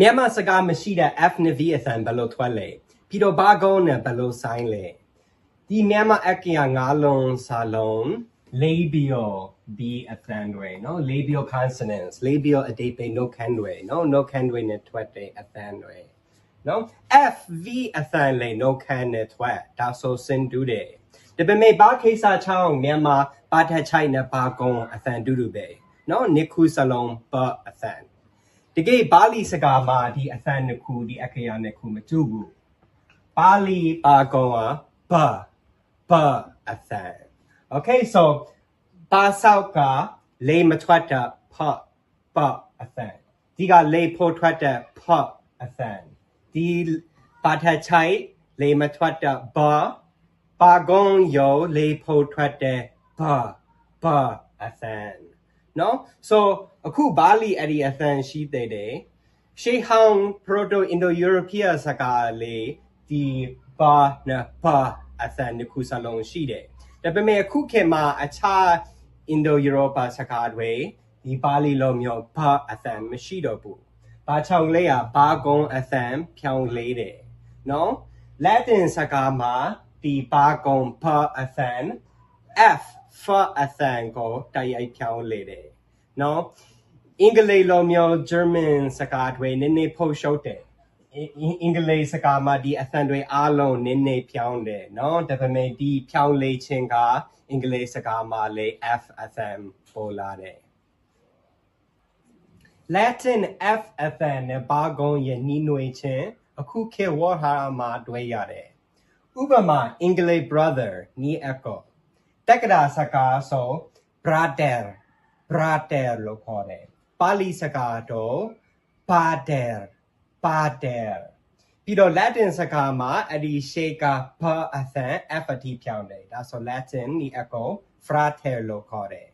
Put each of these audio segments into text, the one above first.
မြန်မာစကားမရှိတဲ့ F နဲ့ V အသံဘယ်လိုထွက်လဲပြီးတော့ဘာကုန်းနဲ့ဘယ်လိုဆိုင်လဲဒီမြန်မာအကရငါးလုံးစာလုံး labial B အသံတွေနော် labial consonants labial အတိတ်ပဲ no can တွေနော် no can တွေနဲ့ထွက်တဲ့အသံတွေနော် F V အသံလေ no can နဲ့ထွက်ဒါဆိုစင်တူတယ်ဒါပေမဲ့ဘာခိစ္စချောင်းမြန်မာပါထချိုင်နဲ့ဘာကုန်းအသံတူတူပဲနော်နိခုစလုံးပအသံ တကယ်ပါဠိစကားမှာဒီအသံနှစ်ခုဒီအခရာနှစ်ခုမတူဘူးပါဠိပါကောင်ကဘာဘာအသံ okay so ပါဆောက်ကလေမထွက်တာဖပအသံဒီကလေဖို့ထွက်တာဖအသံဒီပါထချိုင်လေမထွက်တာဘာပါကောင်ယောလေဖို့ထွက်တဲ့ဘာဘာအသံ နော် so အခုဘာလီအဲ့ဒီအသံရှိတဲ့တယ်ရှေးဟောင်း proto indo european စကားလေးဒီဘာနဲ့ဘာအသံတစ်ခုစလုံးရှိတယ်ဒါပေမဲ့အခုခေတ်မှာအခြား indo europa စကားတွေဒီဘာလီလိုမျိုးဘာအသံမရှိတော့ဘူးဘာချောင်းလေးကဘာကုန်းအသံဖြောင်းလေးတယ်နော် latin စကားမှာဒီဘာကုန်းဘာအသံ F for အသံကိုတိုက်ရိုက်ဖြောင်းလေတယ်နော်အင်္ဂလိပ်လိုမျိုး German စကားတွေနည်းနည်းပိုရှုပ်တယ်အင်အင်္ဂလိပ်စကားမှာဒီအသံတွေအားလုံးနည်းနည်းဖြောင်းတယ်နော်ဒါပေမဲ့ဒီဖြောင်းလေခြင်းကအင်္ဂလိပ်စကားမှာလေ F အသံပေါ်လာတယ် Latin F အသံနဲ့ဘာကုန်းရဲ့နှီးနွေခြင်းအခုခေတ်ဝါဟာရမှာတွေ့ရတယ်ဥပမာ English brother နီးအကော တက္ကရာစကားဆို brother brother လို့ခေါ်တယ်ပါဠိစကားတော့ pater pater ပြီးတော့ Latin စကားမှာအဲ့ဒီ shaker per အသံ f အထိပြောင်းတယ်ဒါဆို Latin ဒီအကော frater လို့ခေါ်တယ်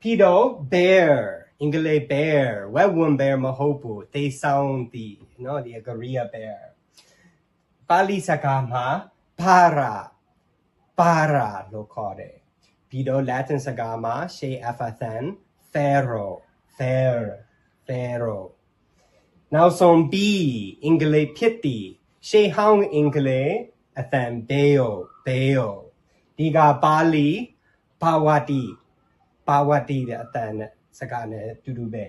ပြီးတော့ bear အင်္ဂလိပ် bear ဝက်ဝန် bear မဟုတ်ဘူးသေဆောင်သည်နော်ဒီ Korea bear ပါဠိစကားမှာ para para လို့ခေါ်တယ်ပြီးတော့ Latin စကားမှာရှေ F အသံ pharaoh fair pharaoh နောက်ဆုံး B အင်္ဂလိပ်ဖြစ်သည်ရှေဟောင်းအင်္ဂလိပ်အသံ bail bail ဒီကပါဠိဘာဝတိဘာဝတိတဲ့အတန်နဲ့စကားနဲ့အတူတူပဲ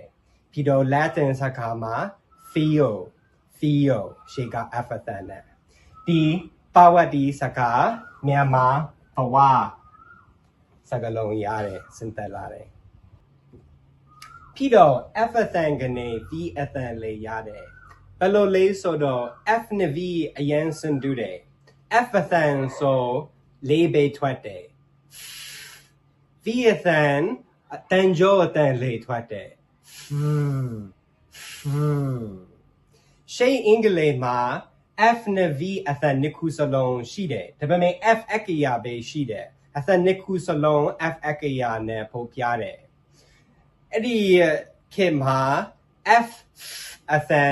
ပြီးတော့ Latin စကားမှာ feel feel ရှေက F အတန်နဲ့ဒီ ဘာဝတိစကားမြန်မာဘဝစကားလုံးရတယ်စင်တက်လာတယ်ပြီးတော့ F အတန်ကနေ V အတန်လေးရတယ်ဘယ်လိုလဲဆိုတော့ F နဲ့ V အရင်စင်တူတယ် F အတန်ဆိုလေးပဲထွက်တယ် V အတန်အတန်ကြောအတန်လေးထွက်တယ် Hmm. Hmm. ရှေးအင်္ဂလိပ်မှာ F နဲ့ V အသံနှစ်ခုစလုံးရှိတယ်ဒါပေမဲ့ F အကရာပဲရှိတယ်အသံနှစ်ခုစလုံး F အကရာနဲ့ပုံပြတယ်အဲ့ဒီခေတ်မှာ F အသံ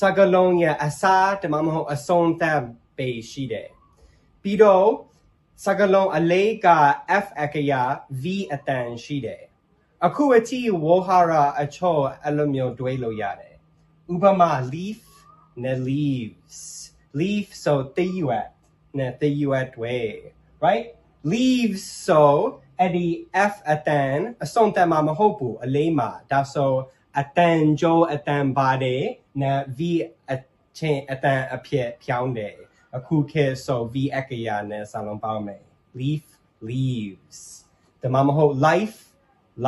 စကလုံးရဲ့အစားတမမဟုတ်အဆုံးသတ်ပဲရှိတယ်ပြီးတော့စကလုံးအလေးက F အကရာ V အတန်ရှိတယ်အခုအထိဝေါ်ဟာရာအချော့အဲ့လိုမျိုးတွေးလို့ရတယ်ဥပမာ leaf နဲ့ leaves leaf so တေးရွက်နဲ့တေးရွက်တွေ right leaves so အဲ့ဒီ F အတန်အစုံတန်မှာမဟုတ်ဘူးအလေးမှာဒါဆိုအတန်ကြိုးအတန်ပါတယ်နဲ့ V အချင်းအတန်အဖြစ်ဖြောင်းတယ်အခုခေတ် so V အကရာနဲ့စလုံးပေါင်းမယ် leaf leaves ဒါမှမဟုတ် life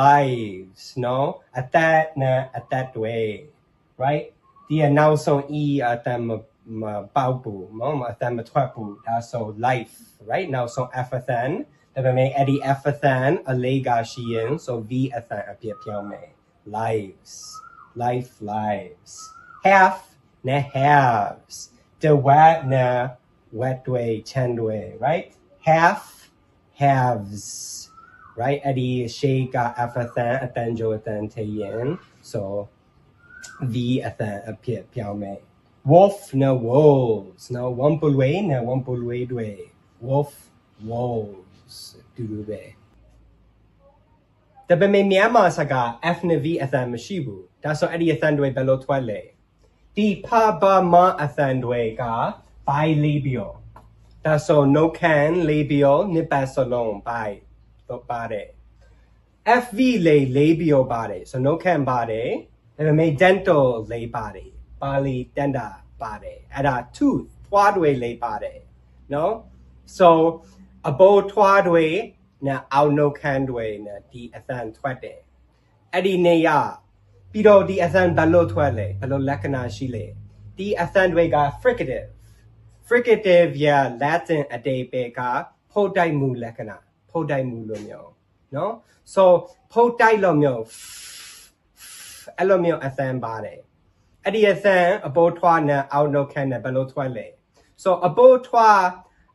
lives no အသက်နဲ့အသက်တွေ right ဒီအနောက်ဆုံး e အတန် မမပေါက်ဘူးမမအတန်မထွက်ဘူးဒါဆို life right နောက်ဆုံး f အတန်ဒါပေမဲ့အဲ့ဒီ f အတန်အလေးကရှိရင် so v အတန်အပြည့်ပြောင်းမယ် lives life lives half နဲ့ halves the wet နဲ့ wet တွေ chan တွေ right half halves right အဲ့ဒီရှေးက f အတန်အတန်ကြိုအတန်ထည့်ရင် so V အတန်အဖြစ်ပြောင်းမယ် wolf နဲ့ wolves နော် one ပလွေနဲ့ one ပလွေတွေ wolf wolves တူတူပဲဒါပေမဲ့မြန်မာစကား F နဲ့ V အတန်မရှိဘူးဒါဆိုအဲ့ဒီအတန်တွေဘယ်လိုထွက်လဲဒီဖဘာမအသံတွေက bilabial ဒါဆို no can labial နှစ်ပတ်စလုံး bi တော့ပါတယ် FV လေ labial ပါတယ်ဆို no can ပါတယ်ဒါပေမဲ့ dental လေးပါတယ် ပါလီ dental ပါတယ်အဲ့ဒါ tooth ထွားတွေလေးပါတယ်နော် so အပေါ်ထွားတွေနဲ့အောက် no can တွေနဲ့ဒီအသံထွက်တယ်အဲ့ဒီနေရပြီးတော့ဒီအသံဘယ်လိုထွက်လဲဘယ်လိုလက္ခဏာရှိလဲဒီအသံတွေက fricative fricative ရ Latin အတိတ်ပဲကဖုတ်တိုက်မှုလက္ခဏာဖုတ်တိုက်မှုလို့မျိုးနော် so ဖုတ်တိုက်လို့မျိုးအဲ့လိုမျိုးအသံပါတယ် အဲ့ဒီအသံအပေါ်ထွားနဲ့အောက်နှုတ်ခမ်းနဲ့ဘယ်လိုထွက်လဲ so အပေါ်ထွား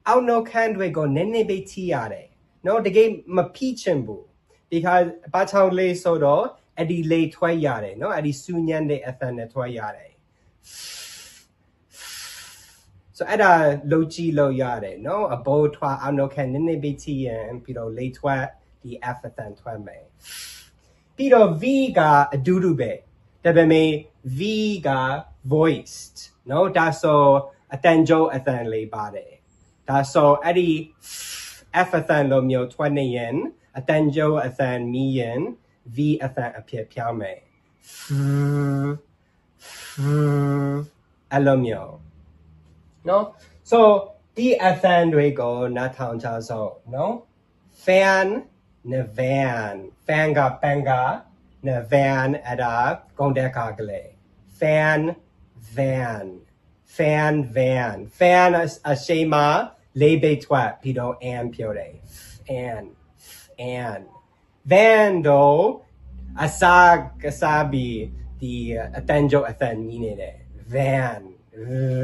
အောက်နှုတ်ခမ်းတွေကိုနည်းနည်းပဲထိရတယ်နော်တကယ်မဖိချင်ဘူး because ဘာချောင်းလေးဆိုတော့အဲ့ဒီလေးထွက်ရတယ်နော်အဲ့ဒီစူညံတဲ့အသံနဲ့ထွက်ရတယ် so အဲ့ဒါလုံကြည့်လို့ရတယ်နော်အဘောထွားအောင်တော့ခံနည်းနည်းပဲချီရင်ပြီးတော့လေထွက်ဒီ F အသံထွက်မယ်ပြီးတော့ V ကအဒူးဒူပဲ ဒါပေမဲ့ V က voiced နော်ဒါဆိုအတန်ကြိုးအသံလေးပါတယ်ဒါဆိုအဲ့ဒီ F အသံလိုမျိုးထွက်နေရင်အတန်ကြိုးအသံမီးရင် V အသံအဖြစ်ပြောင်းမယ်အဲ့လိုမျိုးနော် so ဒီအသံတွေကိုနားထောင်ကြစို့နော် fan နဲ့ van fan က pan ကနဲ့ van အဲ့ဒါကုန်တဲ့ခါကလေး fan van fan van fan အရှိန်မှာလေးပိတ်ထွက်ပြီးတော့ and ပြောတယ် and and van တော့အစားကစားပြီးဒီအတန်ကြိုအသံကြီးနေတယ် van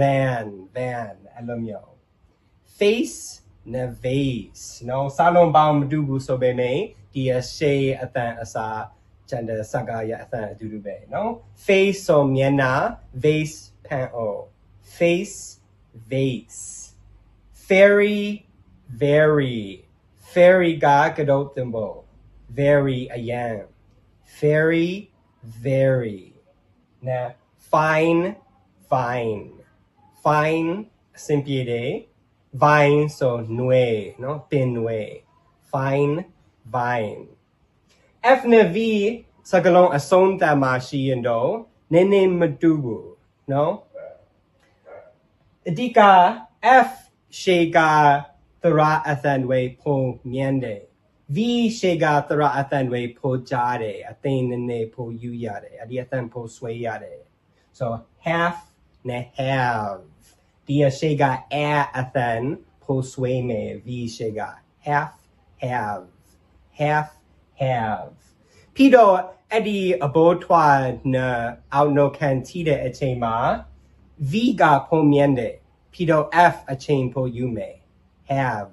van van အဲ့လိုမျိုး face နဲ့ vase နော်စာလုံးပေါင်းမတူဘူးဆိုပေမဲ့ဒီ gender no? Face ဆိုမျက်နှာ vase ဖန်အို face, vase. Fairy very. Fairy ကကတော့တင်ဖို့ very အရန် very very. နာ fine fine. Fine အဆင်ပြေတယ် vine, so nuề no? ဆိုနွေเนาะပင်နွေ fine, vine. F နဲ့ v စကလုံးအဆုံးတန်မှာရှိရင်တော့နည်းနည်းမတူဘူးနော်အဓိက f ရှေကသရအသံတွေပုံမြန်းတယ် v ရှေကသရအသံတွေပုံကြားတယ်အသိနည်းနည်းပုံယူရတယ်အဒီအသံပုံဆွဲရတယ် so half နဲ့ have ဒီအရှိက a အသံပိုဆွေးမယ် v ရှိက half have half have ပြီးတော့အဲ့ဒီအဘောထွားနဲ့အောက်နိုခံတီးတဲ့အချိန်မှာ v ကပုံမြင်တယ်ပြီးတော့ f အချိန်ပိုယူမယ် have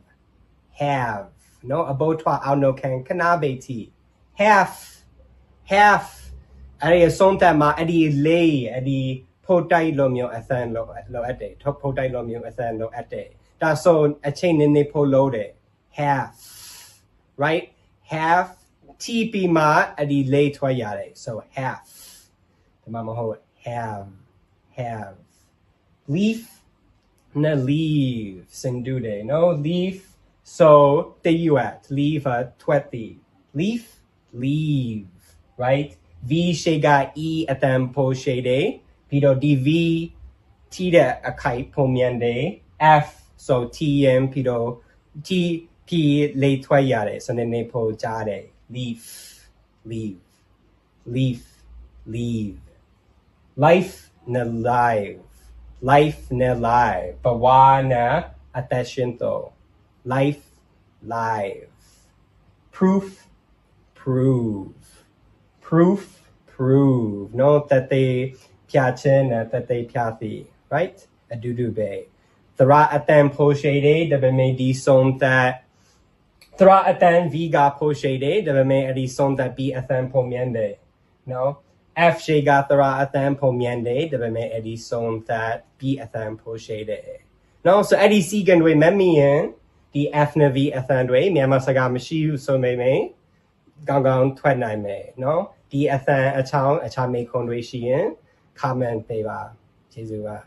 have နော်အဘောထွားအောက်နိုခံခဏပဲတီ half half အဲ့ဒီအဆုံးတက်မှာအဲ့ဒီလေးအဲ့ဒီဖို့တိုက်လို့မျိုးအသံလို့လို့အပ်တယ်ထုတ်ဖို့တိုက်လို့မျိုးအသံလို့အပ်တယ်ဒါဆိုအချိန်နည်းနည်းဖို့လို့တယ် half right half tp မှာအဲ့ဒီလေးထွက်ရတယ် so half ဒီမှာမဟုတ် have have leaf နဲ့ leave စင်တူတယ် no leaf so တည်ရွက် leave အထွက်သည် leaf leave right v ရှိက e အတန်ပိုရှိတယ်ပြီးတော့ဒီ v ထိတဲ့အခိုက်ပုံမြန်တယ် f so tm ပြီးတော့ t p လေးထွက်ရတယ်ဆိုနေနေပိုကြားတယ် leaf leave leaf leave life နဲ့ live life နဲ့ live ဘဝနဲ့အသက်ရှင်တော့ life live proof prove proof prove no တသေးဖြာချင်းနဲ့တသေးဖြာစီ right အတူတူပဲသရအတ သရအတန် V ကဖိုးရှိတယ်ဒါပေမဲ့အဲ့ဒီဆုံးသက်ပြီးအသံဖုံမြန်တယ်နော် F ရှိကသရအသံဖုံမြန်တယ်ဒါပေမဲ့အဲ့ဒီဆုံးသက်ပြီးအသံဖိုးရှိတယ်နော်ဆိုအဲ့ဒီ second တွေမမြင်ဒီ F နဲ့ V အသံတွေမြန်မာစကားမရှိဘူးဆိုမိမယ်ကောင်းကောင်းထွက်နိုင်မယ်နော်ဒီအသံအချောင်းအခြားမိခွန်တွေရှိရင် comment ပေးပါကျေးဇူးပါ